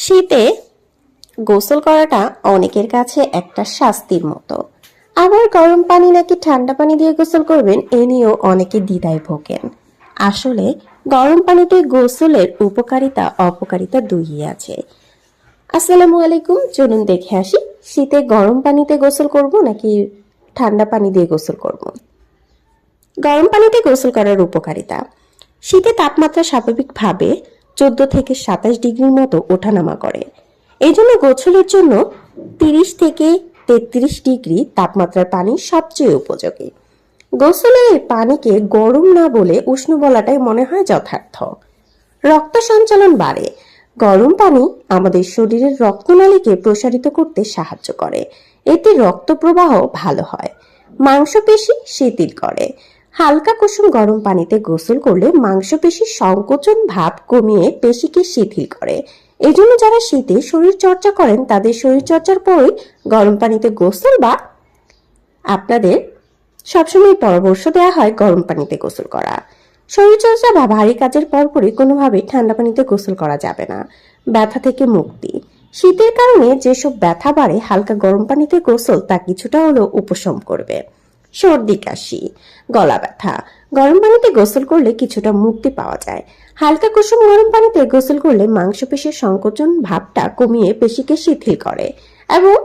শীতে গোসল করাটা অনেকের কাছে একটা শাস্তির মতো। আবার গরম পানি নাকি ঠান্ডা পানি দিয়ে গোসল করবেন, এ নিয়েও অনেকে দ্বিধায় ভোগেন। আসলে গরম পানিতে গোসলের উপকারিতা, অপকারিতা দুইই আছে। আসসালামু আলাইকুম, চলুন দেখে আসি, শীতে গরম পানিতে গোসল করব নাকি ঠান্ডা পানি দিয়ে গোসল করব? গরম পানিতে গোসল করার উপকারিতা। শীতে তাপমাত্রা স্বাভাবিকভাবে চোদ্দ থেকে সাতাশ ডিগ্রির মতো ওঠানামা করে। এই জন্য গোসলের জন্য তিরিশ থেকে তেত্রিশ ডিগ্রি তাপমাত্রার পানি সবচেয়ে উপযোগী। গোসলের এই পানিকে গরম না বলে উষ্ণ বলাটাই মনে হয় যথার্থ। রক্ত সঞ্চালন বাড়ে। গরম পানি আমাদের শরীরের রক্তনালীকে প্রসারিত করতে সাহায্য করে। এতে রক্ত প্রবাহ ভালো হয়। মাংসপেশি শিথিল করে। হালকা কুসুম গরম পানিতে গোসল করলে মাংসপেশির সংকোচন ভাব কমিয়ে পেশিকে শিথিল করে। এই জন্য যারা শীতে শরীর চর্চা করেন, তাদের শরীর চর্চার পরই গরম পানিতে গোসল বা আপনাদের সবসময় পরামর্শ দেওয়া হয় গরম পানিতে গোসল করা। শরীরচর্চা বা ভারী কাজের পরপরই কোনোভাবেই ঠান্ডা পানিতে গোসল করা যাবে না। ব্যথা থেকে মুক্তি। শীতের কারণে যেসব ব্যথা বাড়ে, হালকা গরম পানিতে গোসল তা কিছুটা হলেও উপশম করবে। সর্দি, কাশি, গলা ব্যথা। গরম পানিতে গোসল করলে কিছুটা মুক্তি পাওয়া যায়। হালকা কুসুম গরম পানিতে গোসল করলে মাংসপেশির সংকোচন ভাবটা কমিয়ে পেশিকে শিথিল করে। এবং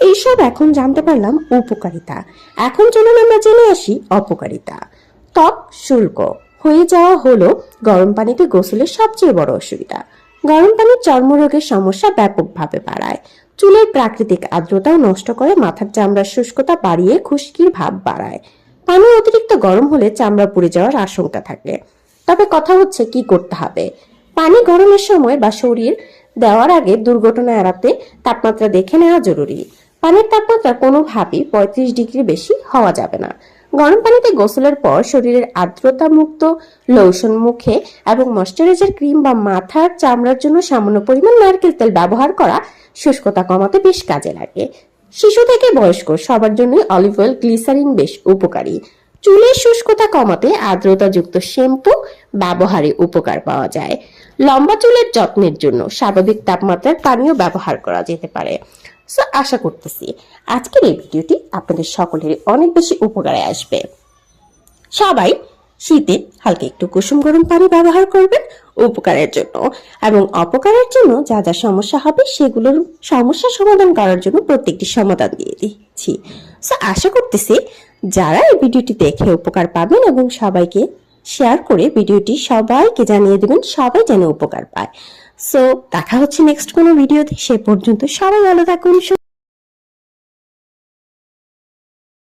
এইসব এখন জানতে পারলাম উপকারিতা। এখন চলুন আমরা জেনে আসি অপকারিতা। ত্বক শুল্ক। হয়ে যাওয়া হলো গরম পানিতে গোসলের সবচেয়ে বড় অসুবিধা। গরম পানির চর্মরোগের সমস্যা ব্যাপকভাবে বাড়ায়। চুলের প্রাকৃতিক আর্দ্রতাও নষ্ট করে মাথার চামড়ার শুষ্কতা বাড়িয়ে খুশকির ভাব বাড়ায়। পানি অতিরিক্ত গরম হলে চামড়া পুড়ে যাওয়ার আশঙ্কা থাকে। তবে কথা হচ্ছে, কি করতে হবে? পানি গরমের সময় বা শরীর দেওয়ার আগে দুর্ঘটনা এড়াতে তাপমাত্রা দেখে নেওয়া জরুরি। পানির তাপমাত্রা কোনোভাবেই পঁয়ত্রিশ ডিগ্রি বেশি হওয়া যাবে না। গরম পানিতে গোসলের পর শরীরের আর্দ্রতা মুক্ত লোশন মুখে এবং ময়শ্চারাইজার ক্রিম বা মাথার চামড়ার জন্য সামান্য পরিমাণ নারকেল তেল ব্যবহার করা শুষ্কতা কমাতে বেশ কাজে লাগে। শিশু থেকে বয়স্ক, সবার জন্যই অলিভ অয়েল গ্লিসারিন বেশ উপকারী। চুলের শুষ্কতা কমাতে আর্দ্রতাযুক্ত শ্যাম্পু ব্যবহারে উপকার পাওয়া যায়। লম্বা চুলের যত্নের জন্য স্বাভাবিক তাপমাত্রার পানীয় ব্যবহার করা যেতে পারে। সো আশা করতেছি আজকের এই ভিডিওটি আপনাদের সকলের অনেক বেশি উপকারে আসবে। সবাই শীতে হালকা একটু কুসুম গরম পানি ব্যবহার করবেন উপকারের জন্য এবং অপকারের জন্য যা যা সমস্যা হবে সেগুলোর সমস্যা সমাধান করার জন্য প্রত্যেকটি সমাধান দিয়ে দিচ্ছি। সো আশা করতেছি যারা এই ভিডিওটি দেখে উপকার পাবেন এবং সবাইকে শেয়ার করে ভিডিওটি সবাইকে জানিয়ে দেবেন, সবাই যেন উপকার পায়। সো দেখা হচ্ছে নেক্সট কোনো ভিডিওতে সে পর্যন্ত সবাই ভালো থাকুন